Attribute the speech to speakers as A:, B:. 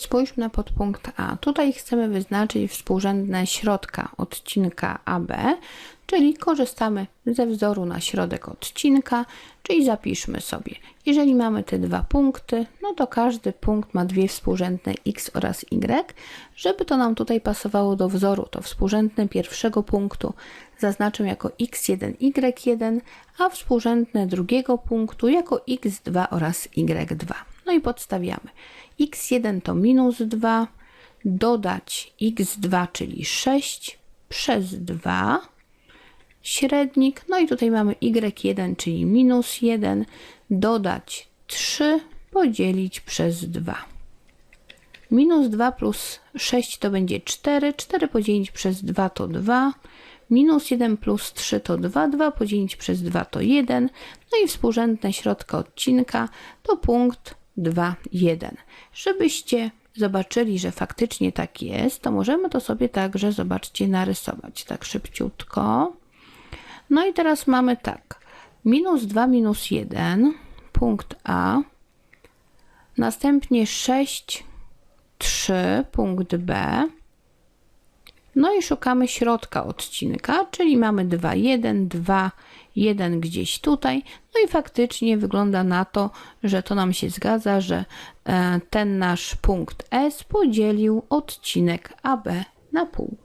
A: Spójrzmy na podpunkt A. Tutaj chcemy wyznaczyć współrzędne środka odcinka AB, czyli korzystamy ze wzoru na środek odcinka, czyli zapiszmy sobie. Jeżeli mamy te dwa punkty, no to każdy punkt ma dwie współrzędne x oraz y. Żeby to nam tutaj pasowało do wzoru, to współrzędne pierwszego punktu zaznaczę jako x1, y1, a współrzędne drugiego punktu jako x2 oraz y2. No i podstawiamy. x1 to minus 2, dodać x2, czyli 6 przez 2, średnik, no i tutaj mamy y1, czyli minus 1, dodać 3, podzielić przez 2. Minus 2 plus 6 to będzie 4, 4 podzielić przez 2 to 2, minus 1 plus 3 to 2, 2 podzielić przez 2 to 1, no i współrzędne środka odcinka to punkt 2, 1. Żebyście zobaczyli, że faktycznie tak jest, to możemy to sobie także, zobaczcie, narysować tak szybciutko. No i teraz mamy tak, minus 2, minus 1, punkt A, następnie 6, 3, punkt B, no i szukamy środka odcinka, czyli mamy 2, 1, 2, 1 gdzieś tutaj. No i faktycznie wygląda na to, że to nam się zgadza, że e, ten nasz punkt S podzielił odcinek AB na pół.